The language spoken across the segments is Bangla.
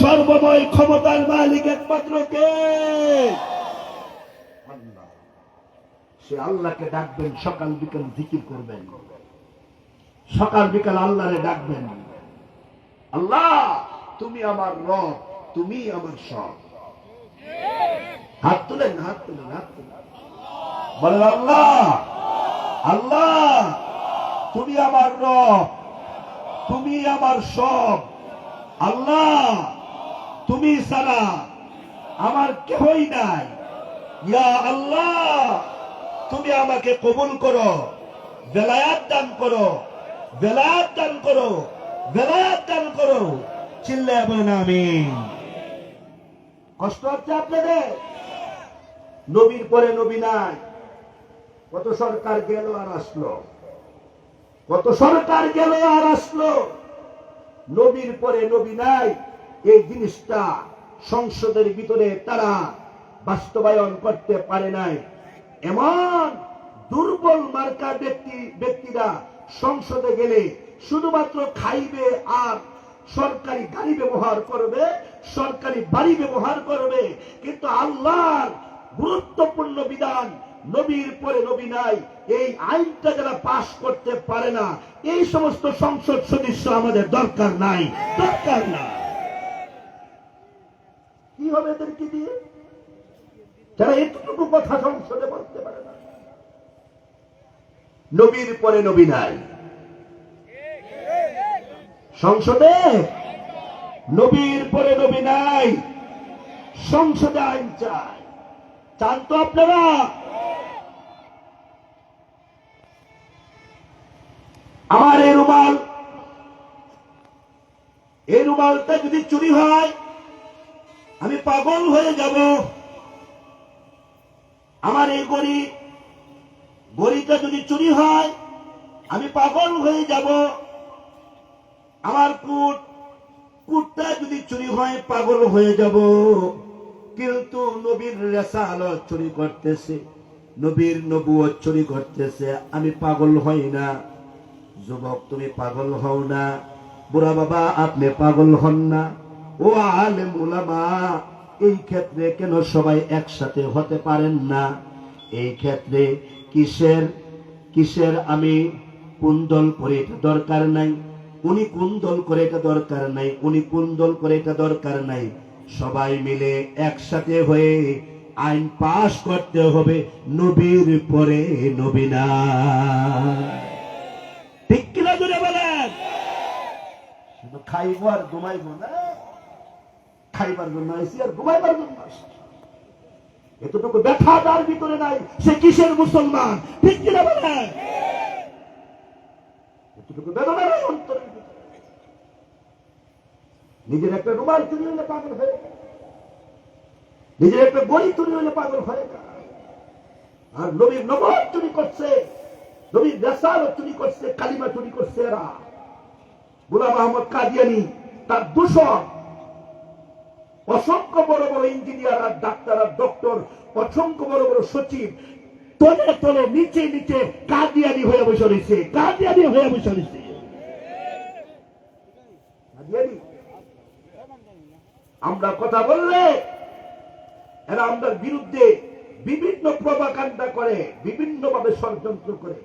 সর্বময় ক্ষমতার মালিক একমাত্র কে? সে আল্লাহকে ডাকবেন, সকাল বিকাল জিকির করবেন। সকাল বিকাল আল্লাহরে ডাকবেন। আল্লাহ, তুমি আমার রব, তুমি আমার সব। হাত তুলেন হাত তুলেন হাত তুলেন। বলেন, আল্লাহ আল্লাহ, তুমি আমার রব, তুমি আমার সব। আল্লাহ তুমি সারা আমার কেহই নাই। ইয়া আল্লাহ, তুমি আমাকে কবুল করো, বেলায়াত দান করো, বেলায়াত দান করো, বেলায়াত দান করো। চিল্লায় বলেন আমিন। কষ্ট হচ্ছে আপনাদের? নবীর পরে নবী নাই। কত সরকার গেল আর আসলো। কত সরকার গেল আর আসলো। নবীর পরে নবী নাই। এই জিনিসটা সংসদের ভিতরে তারা বাস্তবায়ন করতে পারে নাই। এমন দুর্বল মার্কা ব্যক্তি, ব্যক্তিরা সংসদে গেলে শুধুমাত্র খাইবে আর সরকারি গাড়ি ব্যবহার করবে, সরকারি বাড়ি ব্যবহার করবে, কিন্তু আল্লাহর গুরুত্বপূর্ণ বিধান নবীর পরে নবী নাই, এই আইনটা যারা পাশ করতে পারে না, এই সমস্ত সংসদ সদস্য আমাদের দরকার নাই, দরকার না কি হবে এদেরকে দিয়ে যারা এতটুকু কথা সংসদে বলতে পারে না। নবীর পরে নবী নাই। সংসদে নবীর পরে নবী নাই। সংসদে আইন চাই। চান তো আপনারা। আমার এই রুমাল, এই রুমালটা যদি চুরি হয়, আমি পাগল হয়ে যাব। আমার এই গড়ি গড়িটা যদি চুরি হয়, আমি পাগল হয়ে যাব। আমার কুট, কুটটা যদি চুরি হয়, পাগল হয়ে যাব। কিন্তু নবীর রেসালত চুরি করতেছে, নবীর নবুয়ত চুরি করতেছে, আমি পাগল হই না। যুবক, তুমি পাগল হও না। বুড়া বাবা, আপনি পাগল হন না। ও আলেম উলামা এই ক্ষেত্রে কেন সবাই একসাথে হতে পারেন না? এই ক্ষেত্রে কিসের কিসের আমি কুন্দল করে এটা দরকার নাই? উনি কুন্দল করে এটা দরকার নাই, উনি কুন্দল করে এটা দরকার নাই। সবাই মিলে একসাথে হয়ে আইন পাশ করতে হবে নবীর পরে নবীনা ঠিক কিনা জুড়ে বলেন? শুধু খাইব আর ঘুমাইব না। খাইবার জন্য আইসি আর ঘুমাইবার জন্য আইসি এতটুকু ব্যথা তার ভিতরে নাই, সে কিসের মুসলমান? ঠিক কিনা বলেন এতটুকু বেদনা নাই অন্তরের নিজের একটা রুমাল চুরি হলে পাগল হয়ে নিজের একটা বড়ি চুরি হলে পাগল হয়ে আর নবীর নবদ চুরি করছে, নবীর রেসাল চুরি করছে, কালিমা চুরি করছে এরা। গুলাম আহমদ কাদিয়ানি তার দূষণ অসংখ্য বড় বড় ইঞ্জিনিয়ার আর ডাক্তার আর ডক্টর অসংখ্য বড় বড় সচিব, তলে তলে, নিচে নিচে কাদিয়ানি হয়ে বসে রয়েছে, কাদিয়ানি হয়ে বসে রয়েছে। আমরা কথা বললে, এরা আমাদের বিরুদ্ধে বিভিন্ন প্রভাকাণ্ডা করে বিভিন্ন ভাবে ষড়যন্ত্র করে।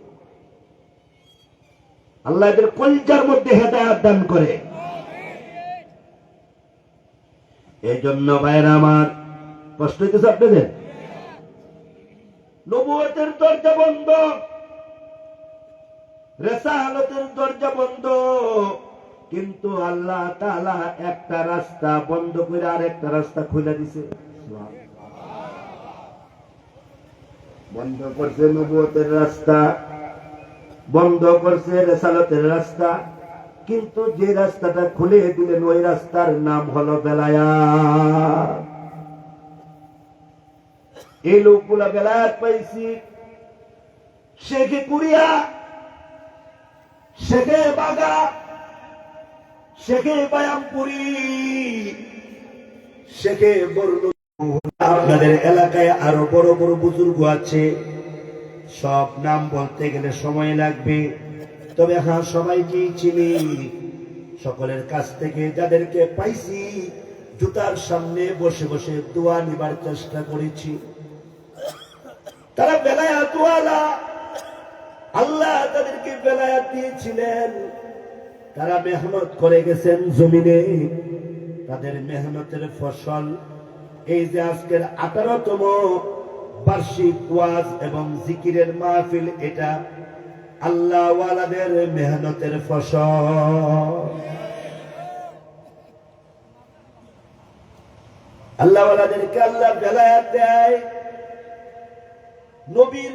আল্লাহ এদের কলজার মধ্যে হেদায়াত দান করে। এই জন্য ভাইরা আমার কষ্ট হইতেছে আপনাদের নবুয়তের দরজা বন্ধ। রেসাহালতের দরজা বন্ধ। কিন্তু আল্লাহ তাআলা একটা রাস্তা বন্ধ করে আর একটা রাস্তা খুলে দিছে। বন্ধ করছে নবুয়তের রাস্তা, বন্ধ করছে রেসালতের রাস্তা। কিন্তু যে রাস্তাটা খুলে দিলেন, ওই রাস্তার নাম হলো বেলায়াত। এই লোকগুলা বেলায়াত পাইছি। শেখে কুড়িয়া? শেখে বাগা? শেখে বায়ামপুরি? শেখে বরুণ আপনাদের এলাকায় আরও বড় বড় বুজুর্গ আছে। সব নাম বলতে গেলে সময় লাগবে। তবে হ্যাঁ সবাইকেই চিনি। সকলের কাছ থেকে যাদেরকে পাইছি, জুতার সামনে বসে বসে দোয়া নিবার চেষ্টা করেছি। তারা বেলায়াত ওয়ালা আল্লাহ তাদেরকে বেলায়াত দিয়েছিলেন। তারা মেহনত করে গেছেন জমিনে। তাদের মেহনতের ফসল এই যে আজকের আঠারোতম বার্ষিক ওয়াজ এবং জিকিরের মাহফিল, এটা আল্লাহ ওয়ালাদের মেহনতের ফসল। আল্লাহ ওয়ালাদেরকে আল্লাহ বেলায়াত দেয়। নবীর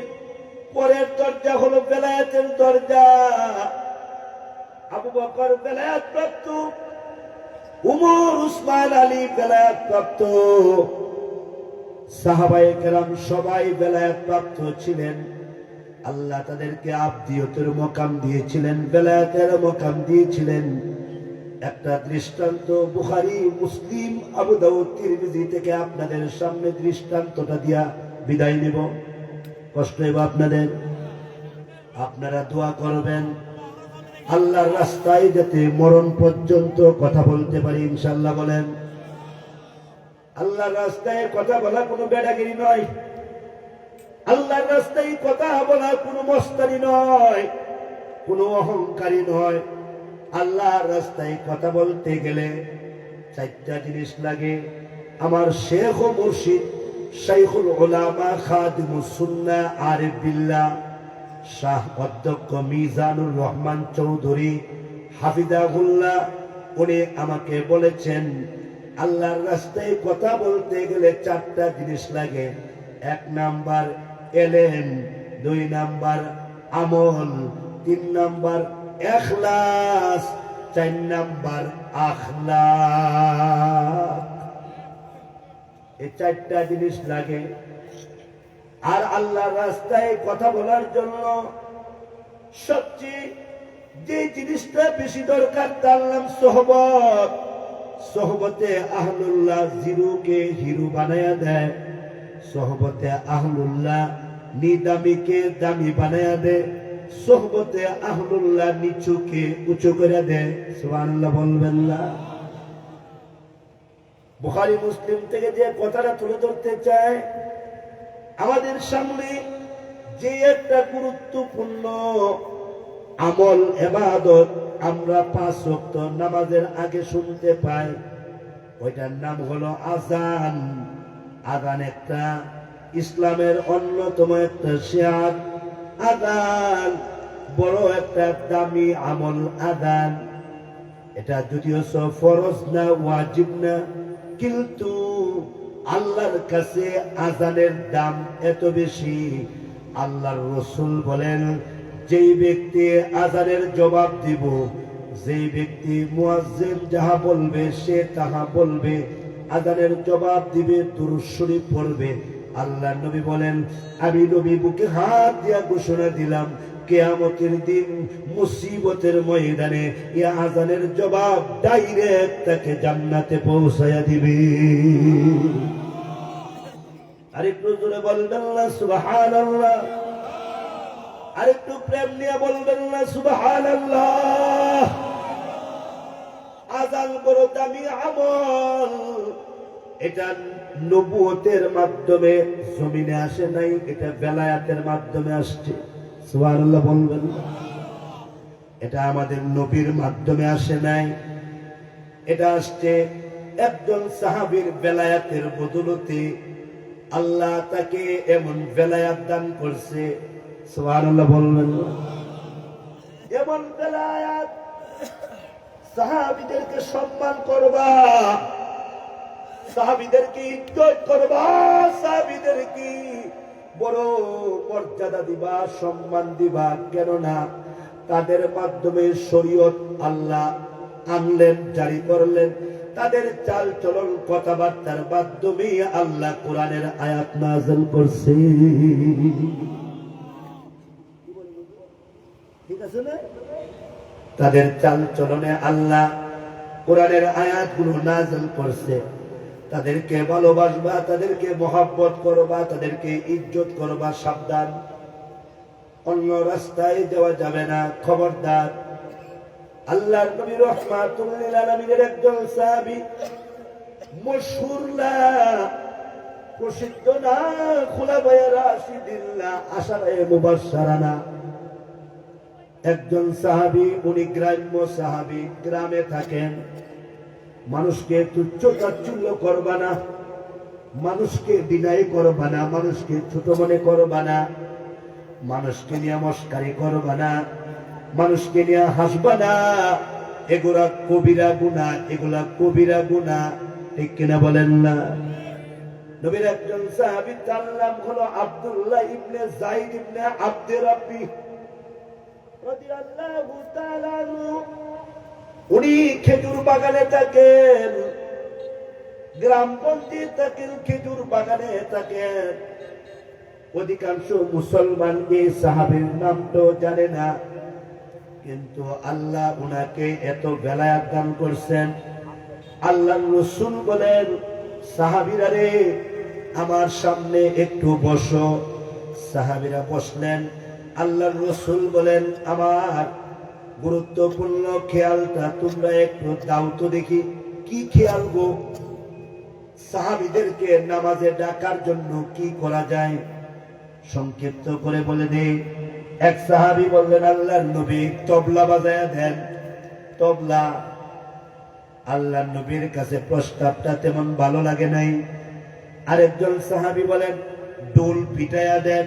পরের দরজা হলো বেলায়াতের দরজা। আবু বকর বেলায়াত প্রাপ্ত উমর উসমান আলী বেলায়াত প্রাপ্ত সাহাবাই কেরাম সবাই বেলায়াত প্রাপ্ত ছিলেন। আল্লাহ তাদেরকে আবদিয়তের মকাম দিয়েছিলেন, বেলায়াতের মকাম দিয়েছিলেন। একটা দৃষ্টান্ত বুখারি, মুসলিম, আবু দাউদ থেকে আপনাদের সামনে দৃষ্টান্তটা দিয়া বিদায় নেব। কষ্ট হইব আপনাদের? আপনারা দোয়া করবেন। আল্লাহর রাস্তায় যাতে মরণ পর্যন্ত কথা বলতে পারি ইনশাল্লাহ বলেন। আল্লাহর রাস্তায় কথা বলা কোনো বেড়াগিরি নয়। আল্লাহর রাস্তায় কথা বলা কোনো মস্তানি নয়, কোনো অহংকারী নয়। আল্লাহর রাস্তায় কথা বলতে গেলে চারটা জিনিস লাগে। আমার শেখ ও মুর্শিদ, শাইখুল ওলামা খাদিমুস সুন্না, আরিফ বিল্লাহ, শাহ অধ্যক্ষ মিজানুর রহমান চৌধুরী হাফিদাহুল্লাহ উনি আমাকে বলেছেন, আল্লাহর রাস্তায় কথা বলতে গেলে চারটা জিনিস লাগে। এক নাম্বার এলেন দুই নাম্বার, আমল তিন নাম্বার, এখলাস চার নাম্বার, আখলাক। এই চারটা জিনিস লাগে। আর আল্লাহর রাস্তায় কথা বলার জন্য সবচেয়ে যে জিনিসটা বেশি দরকার, তার নাম সোহবত। সোহবতে আহলুল্লাহ জিরুকে হিরু বানায়া দেয়। সোহবতে আহলুল্লাহ নিদামিকে দামি বানায়া দেয় সোহবতে আহলুল্লাহ নিচুকে উঁচু করে দেয় সুবহানাল্লাহ বলবেন না। বুখারী মুসলিম থেকে যে কথাটা তুলে ধরতে চায়, আমাদের সামনে যে একটা গুরুত্বপূর্ণ আমল এবাদত আমরা পাঁচ ওয়াক্ত নামাজের আগে শুনতে পাই, ওইটার নাম হলো আজান। আজান একটা, ইসলামের অন্যতম একটা শেয়ার আদান বড় একটা দামি আমল আদান এটা যদিও ফরজ না, ওয়াজিব না, কিন্তু আল্লাহর কাছে আজানের দাম এত বেশি। আল্লাহর রসুল বলেন, যেই ব্যক্তি আজানের জবাব দিব, যেই ব্যক্তি মুয়াজ্জিন যাহা বলবে, সে তাহা বলবে। আজানের জবাব দিবে তুরস্বরী পড়বে। আল্লাহ নবী বলেন, আমি নবী বুকে হাত দিয়া ঘোষণা দিলাম, কেয়ামতের দিন মুসিবতের ময়দানে এ আজানের জবাব ডাইরেক্ট তাকে জান্নাতে পৌঁছায়া দিবে। আরেকটু জোরে বলবেন না সুবাহান আল্লাহ আরেকটু প্রেম নিয়ে বলবেন না সুবাহান আল্লাহ আজান বড় দামি আমল। এটা নবুয়তের মাধ্যমে জমিনে আসে নাই, এটা বেলায়াতের মাধ্যমে আসছে। সুবহানাল্লাহ বলবেন। এটা আমাদের নবীর মাধ্যমে আসে নাই। এটা আসছে একজন সাহাবীর বেলায়াতের বদলতে। আল্লাহ তাকে এমন বেলায়াত দান করছে, সুবহানাল্লাহ বলবেন? এমন বেলায়াত সাহাবিদেরকে সম্মান করবা। সাহাবিদেরকে ইজ্জত করবা। সাহাবিদেরকে বড় মর্যাদা দিবা, সম্মান দিবা। কেননা তাদের মাধ্যমে শরীয়ত আল্লাহ আনলেন, জারি করলেন। তাদের চাল চলন কথাবার্তার মাধ্যমে আল্লাহ কোরআনের আয়াত নাজল করছে। ঠিক আছে না? তাদের চাল চলনে আল্লাহ কোরআনের আয়াতগুলো নাজল করছে। তাদেরকে ভালোবাসবা, তাদেরকে মহাব্বত করবা, তাদেরকে ইজ্জত করবা, সাবধান। অন্য রাস্তায় দেওয়া যাবে না, খবরদার। আল্লাহ নবী রহমাতুল্লিল আলামিনের একজন সাহাবী মশুর না প্রসিদ্ধ না খোলা বয়েরা আসিদিল্লা আশারায় মুবাসারা না একজন সাহাবি, উনি গ্রাম্য সাহাবি, গ্রামে থাকেন। মানুষকে তুচ্ছ তাচ্ছল্য করবা না, মানুষকে বিদায় করবা না, মানুষকে ছোট মনে করবা না, মানুষকে নিয়ে মস্কারি করবা না, মানুষকে নিয়ে হাসবা না। এগুলা কবিরা গুণা, এগুলা কবিরা গুণা, ঠিক কিনা বলেন না? নবীর একজন সাহাবী, তার নাম হলো আব্দুল্লাহ ইবনে জাইদ ইবনে আব্দে রাব্বি। উনি খেজুর বাগানে থাকেন, গ্রামপন্থী থাকেন, খেজুর বাগানে থাকেন। অধিকাংশ মুসলমান এই সাহাবের নাম তো জানে না, কিন্তু আল্লাহ উনাকে এত বেলায়াত দান করছেন। আল্লাহ রসুল বলেন, সাহাবিরা রে, আমার সামনে একটু বসো। সাহাবিরা বসলেন আল্লাহ রসুল বলেন, আমার গুরুত্বপূর্ণ খেয়ালটা তোমরা একটু দাও তো দেখি, কি খেয়াল গো? সাহাবিদেরকে নামাজে ডাকার জন্য কি করা যায়? সংক্ষিপ্ত করে বলে দেই এক সাহাবি বললেন, আল্লাহর নবী তবলা বাজায়া দেন। তবলা আল্লাহর নবীর কাছে প্রস্তাবটা তেমন ভালো লাগে নাই। আরেকজন সাহাবি বলেন, ডোল পিটায়া দেন,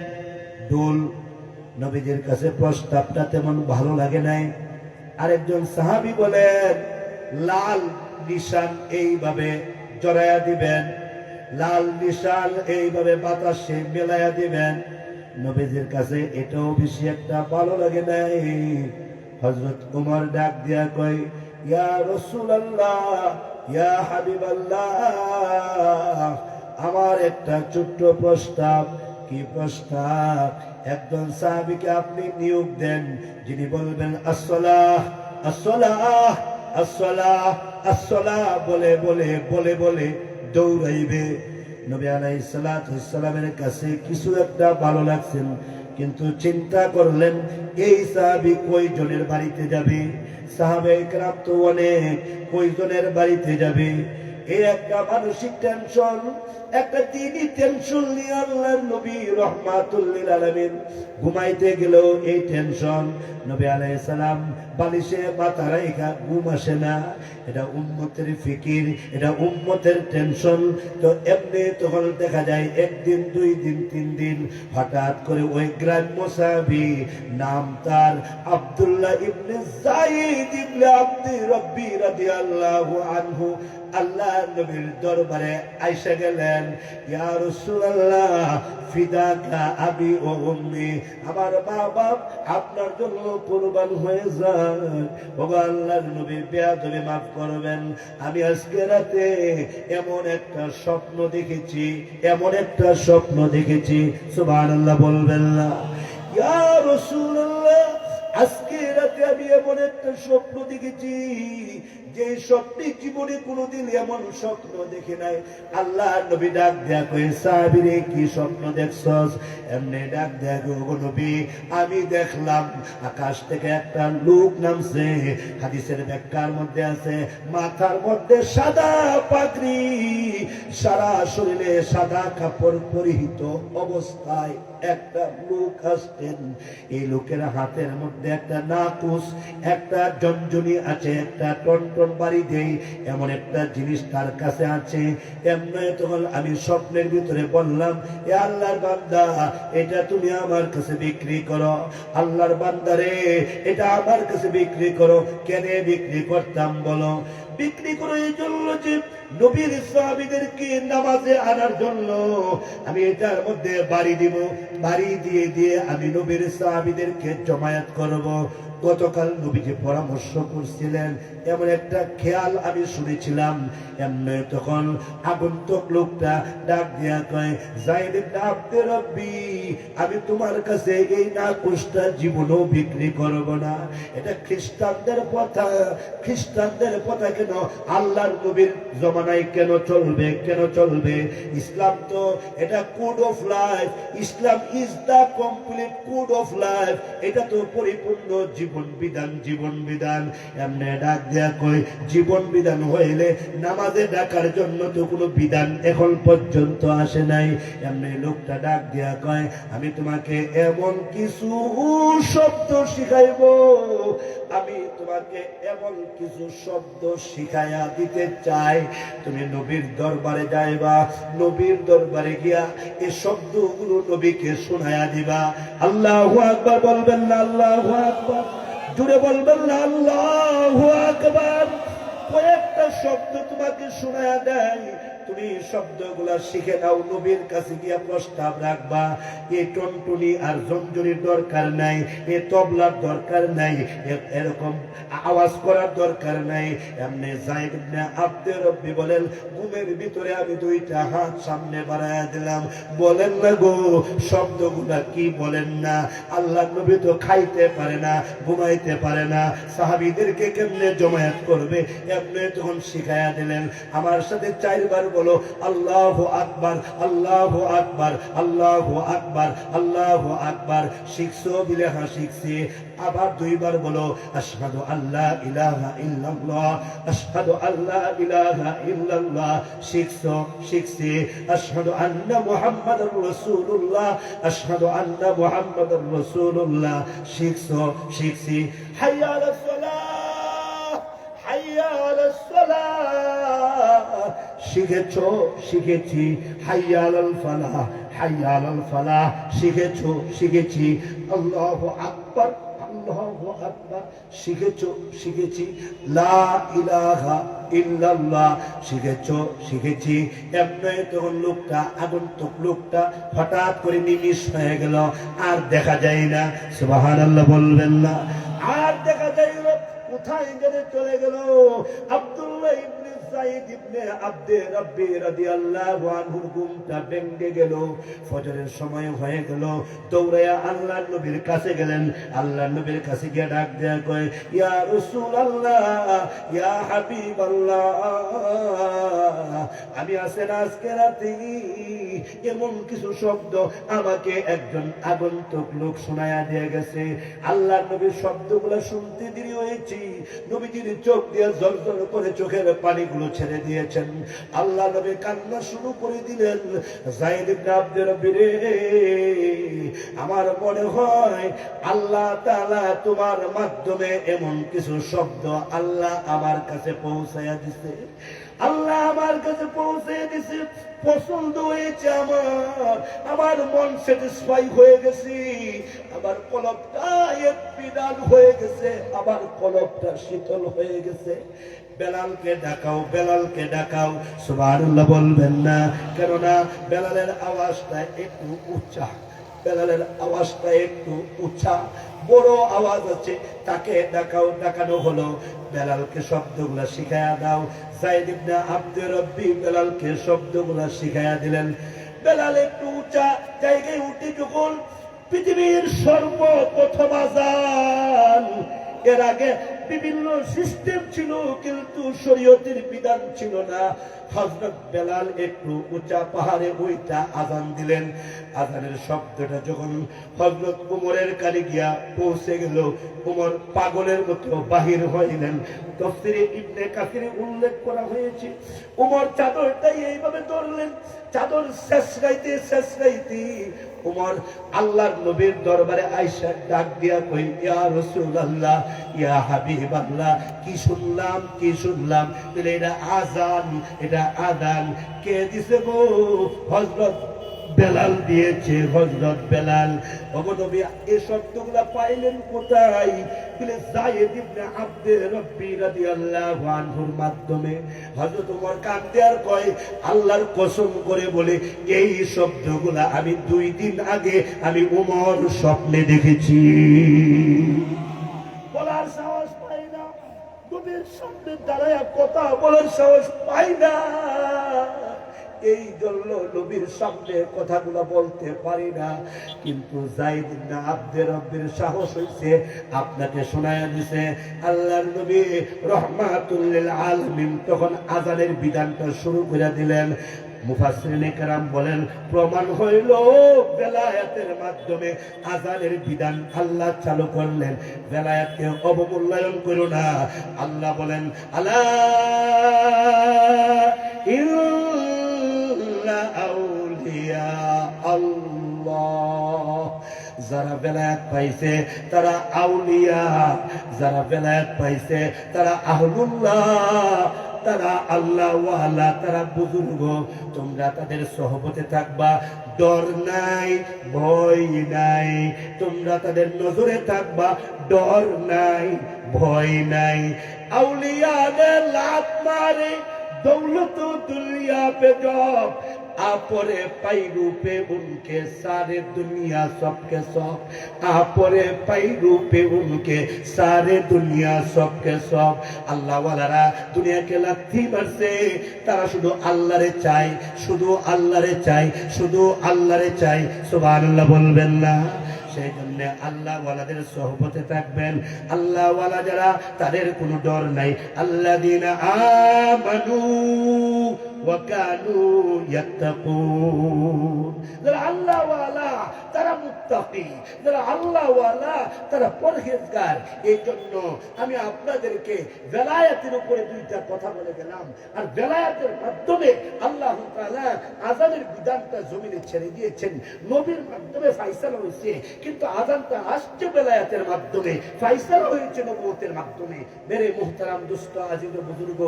ডোল নবীদের কাছে প্রস্তাবটা তেমন ভালো লাগে নাই। আরেকজন সাহাবি বলেন লাল নিশান এইভাবে জড়ায়া দিবেন, লাল নিশান এইভাবে বাতাসে মেলায়া দিবেন। নবীজির কাছে এটাও বেশি একটা ভালো লাগে নাই। হজরত উমর ডাক দিয়া কয়, ইয়া রসুলাল্লাহ, ইয়া হাবিবাল্লাহ, আমার একটা ছোট্ট প্রস্তাব। কি প্রস্তাব? একজন সাহাবিকে আপনি নিয়োগ দেন, যিনি বলবেন, আসসালাহ আসসালাহ আসসালাহ আসসালাহ, বলে বলে বলে বলে দৌড়াইবে। নবী আলাই সালামের কাছে কিছু একটা ভালো লাগছেন, কিন্তু চিন্তা করলেন, এই সাহাবি কয়জনের বাড়িতে যাবে? সাহাবে একরাম অনেক কয়জনের বাড়িতে যাবে? এই একটা মানসিক টেনশন একটা তিনি টেনশন নিয়ে নবী রহমাতুল্লিল আলামিন ঘুমাইতে এই টেনশন নবী আলাইহিস সালাম বালিশে মাথা রাইখা ঘুম আসে না। এটা উম্মতের ফিকির, এটা উম্মতের টেনশন তো এমনি তখন দেখা যায় একদিন, দুই দিন, তিন দিন হঠাৎ করে ওই গ্রাম্য সাহাবী নাম তার আব্দুল্লাহ ইবনে জাইদ ইবনে আব্দি রব্বি রাদিয়াল্লাহু আনহু আল্লাহ নবীর দরবারে আইসা গেলেন, ইয়া রাসূলুল্লাহ, ফিদাকা আবি ও উম্মি, আমার আপনার জন্য হয়ে বেয়াদবি মাফ করবেন। আমি আজকে রাতে এমন একটা স্বপ্ন দেখেছি, এমন একটা স্বপ্ন দেখেছি, সুবহানাল্লাহ বলবেন না। ইয়া রাসূলুল্লাহ, আজকে রাতে আমি এমন একটা স্বপ্ন দেখেছি যে স্বপ্নে জীবনে কোনোদিন এমন স্বপ্ন দেখে নাই। আল্লাহ নবী ডাক দেয়া কয়ে কি স্বপ্ন দেখছস? এমনি ডাক দেয়া নবী, আমি দেখলাম আকাশ থেকে একটা লোক নামছে। হাদিসের ব্যাখ্যার মধ্যে আছে, মাথার মধ্যে সাদা পাগড়ি, সারা শরীরে সাদা কাপড় পরিহিত অবস্থায় একটা লোক আসতেন এই লোকের হাতের মধ্যে একটা নাকুস একটা জঞ্জনি আছে, একটা টনটন বাড়ি দেই, এমন একটা জিনিস তার কাছে আছে। আমি স্বপ্নের ভিতরে বললাম, এ আল্লাহর বান্দা, এটা তুমি আমার কাছে বিক্রি করো। আল্লাহর বান্দারে এটা আমার কাছে বিক্রি করো। কেন বিক্রি করতাম বলো। বিক্রি করে এই জন্য যে নবীর সাহাবিদেরকে নামাজে আনার জন্য আমি এটার মধ্যে বাড়ি দিব, বাড়ি দিয়ে দিয়ে আমি নবীর সাহাবিদেরকে জমায়েত করব। গতকাল নবীজি পরামর্শ করছিলেন, এমন একটা খেয়াল আমি শুনেছিলাম। এমনি তখন আগন্তুক লোকটা ডাক দিয়া কয় ইবনে আব্দে রব্বি, আমি তোমার কাছে এই নাকুশটা জীবনও বিক্রি করব না। এটা খ্রিস্টানদের কথা খ্রিস্টানদের কথা কেন? আল্লাহর নবীর জমানায় কেন চলবে কেন চলবে? ইসলাম তো এটা code of life Islam is the complete code of life এটা তো পরিপূর্ণ জীবন বিধান জীবন বিধান। এমনি ডাক দেয়া কই জীবন বিধান হইলে নামাজে ডাকার জন্য তো কোনো বিধান এখন পর্যন্ত আসে নাই। এমনি লোকটা ডাক দেয়া কয়, আমি তোমাকে এমন কিছু শব্দ শিখাইব। আমি তোমাকে এমন কিছু শব্দ শিখাইয়া দিতে চাই তুমি নবীর দরবারে যাইবা, নবীর দরবারে গিয়া এই শব্দগুলো নবীকে শোনায়া দিবা। আল্লাহ আকবার বলবেন না, আল্লাহ আকবার। জুড়ে বলবেন না, আল্লাহ আকবার। কয়েকটা শব্দ তোমাকে শোনায়া দেয়। তুমি শব্দগুলা শিখে নাও, নবীর কাছে গিয়া প্রস্তাব রাখবা। এ টনটুনি আর জঞ্জরির দরকার নাই, এ তবলার দরকার নাই এরকম আওয়াজ করার দরকার নাই। এমনি জাইদ ইবনে আব্দে রব্বি বলেন, ঘুমের ভিতরে আমি দুইটা হাত সামনে বাড়ায়া দিলাম। বলেন না গো, শব্দগুলা কি বলেন না? আল্লাহ নবী তো খাইতে পারে না, ঘুমাইতে পারে না। সাহাবিদেরকে কেমনে জমায়েত করবে? এমনি তখন শিখাইয়া দিলেন, আমার সাথে চারবার বলো, আল্লাহ আকবার আল্লাহ আকবার আল্লাহ আকবার আল্লাহ আকবার। শিখছো বিলে হ্যাঁ শিখছি। আবার দুইবার বলো, আশহাদু আল্লাহ ইলাহা ইল্লাল্লাহ, আশহাদু আল্লাহ ইলাহা ইল্লাল্লাহ। শিখছো, শিখছি। আশহাদু আন্না মুহাম্মাদুর রাসূলুল্লাহ, আশহাদু আন্না মুহাম্মাদুর রাসূলুল্লাহ। শিখছো, শিখছি। হাইয়া আলাস সালাহ শিখেছো, শিখেছি হাইয়া আলাল ফালাহ হাইয়া আলাল ফালাহ, শিখেছো, শিখেছি, আল্লাহু আকবার, আল্লাহু শিখেছো, শিখেছি, লা ইলাহা শিখেছো, শিখেছি তখন লোকটা লোকটা, হঠাৎ করে নিমিষ হয়ে গেল, আর দেখা যায় না, সুবহানাল্লাহ বলবেন না। আর দেখা যায় না, কোথায় গেলে চলে গেল? আব্দুল্লাহ সাইদ ইবনে আব্দে রাদিয়াল্লাহু আনহুর ঘুমটা ভেঙে গেল। ফজরের সময় হয়ে গেল। দৌড়াইয়া আল্লাহর নবীর কাছে গেলেন। আল্লাহর নবীর কাছে গিয়ে ডাক দেয়া কয়, ইয়া রাসূলুল্লাহ, ইয়া হাবিবাল্লাহ, আমি আছেন আজকে রাতে। এমন কিছু শব্দ আমাকে একজন আগন্তুক লোক শোনায়া দিয়ে গেছে। আল্লাহ নবীর শব্দগুলো শুনতে দেরি হয়েছে। নবীজির চোখ দিয়ে জল জল করে চোখের পানিগুলো ছেড়ে দিয়েছেন। আল্লাহ নবী কান্না শুরু করে দিলেন আমার মনে হয় আল্লাহ তাআলা তোমার মাধ্যমে এমন কিছু শব্দ আল্লাহ আমার কাছে পৌঁছায়া দিছে। আল্লাহ আমার কাছে পৌঁছে দিছে, পছন্দ হয়েছে আমার আমার মন স্যাটিসফাই হয়ে গেছে, আমার কলবটা বিদান হয়ে গেছে, আমার কলবটা শীতল হয়ে গেছে। বেলালকে ডাকাও বেলালকে ডাকাও, সুবহানাল্লাহ বলবেন না। কেননা বেলালের আওয়াজটা একটু উচ্চা বেলালের আওয়াজটা একটু উচ্চা বড় আওয়াজ আছে তাকে ডাকাও, ডাকানো হলো। বেলালকে শব্দগুলা শিখায়া দাও। সাইদ ইবনে আব্দুর রব্বি বেলালকে শব্দগুলা শিখায়া দিলেন। বেলাল একটু উঁচা জায়গায় উঠে যখন পৃথিবীর সর্বপ্রথম আজান, এর আগে বিভিন্ন সিস্টেম ছিল, কিন্তু শরীয়তের বিধান ছিল না। হজরত বেলাল একটু উঁচা পাহাড়ে ওইটা আজান দিলেন। আজানের শব্দটা যখন হজরত উমরের কানে গিয়া পৌঁছে গেল, উমর পাগলের মতো বাহির হইলেন। তফসিরে ইবনে কাসিরে উল্লেখ করা হয়েছে, উমর চাদরটাই এইভাবে ধরলেন। চাদর শেষ গাইতে শেষ গাইতে উমর, আল্লাহর নবীর দরবারে আয়সা ডাক দিয়া কই, ইয়া রাসূলুল্লাহ, ইয়া হাবিবাল্লাহ, কি শুনলাম কি শুনলাম? তাহলে এটা আজান এটা আদান কে দিছে গো? হযরত বেলাল দিয়েছে, হযরত বেলাল। ভগনবী এই শব্দগুলা পাইলেন কোথায়? বলে জায়েদ ইবনে আব্দে রব্বি রাদিয়াল্লাহু আনহুর মাধ্যমে। হযরত ওমর কাঁদতে আর কয়, আল্লাহর কসম করে বলে, এই শব্দগুলা আমি দুই দিন আগে আমি ওমর স্বপ্নে দেখেছি। বলার সাহস পাই না। নবীর সামনে দাঁড়ায় কথা বলার সাহস পাই না। এই জন্য নবীর সামনে কথাগুলো বলতে পারি না। কিন্তু জাইদ না আব্দের রব্বের সাহস হইছে, আপনাকে শোনায় দিছে, আল্লাহর নবী রহমাতুল্লিল আলমিন তখন আজানের বিধানটা শুরু করে দিলেন। মুফাসরিনে কেরাম বলেন, প্রমাণ হইল বেলায়াতের মাধ্যমে আজানের বিধান আল্লাহ চালু করলেন। বেলায়াতকে অবমূল্যায়ন করো না। আল্লাহ বলেন আল্লাহ যারা বেলায়াত পাইছে, তারা আউলিয়া। যারা বেলায়াত পাইছে, তারা আহলুল্লাহ। তারা আল্লাহ ওয়ালা তারা বুজুর্গ। তোমরা তাদের সহবতে থাকবা। ডর নাই, ভয় নাই। তোমরা তাদের নজরে থাকবা। ডর নাই, ভয় নাই। আউলিয়া লাভ মারে, দৌলত দুনিয়া পে আপরে পাই রূপে উনকে সারে দুনিয়া সবকে সব। আপরে পাই রূপে উনকে সারে দুনিয়া সবকে সব। আল্লাহওয়ালারা দুনিয়াকে লাথি মারছে, তারা শুধু আল্লাহরে চাই শুধু আল্লাহরে চাই শুধু আল্লাহরে চাই সুবাহ আল্লাহ বলবেন না। সেই জন্য আল্লাহওয়ালাদের সহবতে থাকবেন। আল্লাহওয়ালা যারা, তাদের কোনো ডর নাই। আল্লাহ দিন আমানু আল্লাহ তারা পরহেজগার। এই জন্য আমি আপনাদেরকে বেলায়াতের উপরে দুইটা কথা বলে গেলাম। আর বেলায়াতের মাধ্যমে আল্লাহ তাআলা আজানের বিধানটা জমিনে ছেড়ে দিয়েছেন। নবীর মাধ্যমে ফাইসালা হয়েছে, কিন্তু আজানটা আসছে বেলায়াতের মাধ্যমে। ফাইসালা হয়েছে নবুয়তের মাধ্যমে। মেরে মুহতারাম দুষ্ট আজিজ বুজুর্গ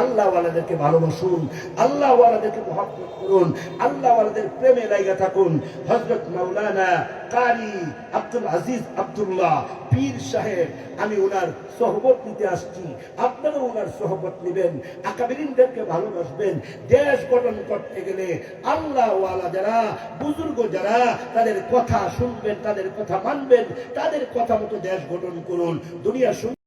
আল্লাহ ওয়ালাদেরকে ভালোবাসুন। আল্লাহ ওয়ালাদেরকে মহব্বত করুন, আল্লাহ ওয়ালাদের প্রেমে লাইগা থাকুন। হযরত মাওলানা কারি আব্দুল আজিজ আব্দুল্লাহ পীর সাহেব, আমি ওনার সহবত নিতে আসছি। আপনারাও ওনার সহবত নেবেন, আকাবিরিনদেরকে ভালোবাসবেন। দেশ গঠন করতে গেলে আল্লাহ ওয়ালা যারা, বুজুর্গ যারা, তাদের কথা শুনবেন, তাদের কথা মানবেন, তাদের কথা মতো দেশ গঠন করুন। দুনিয়া শুন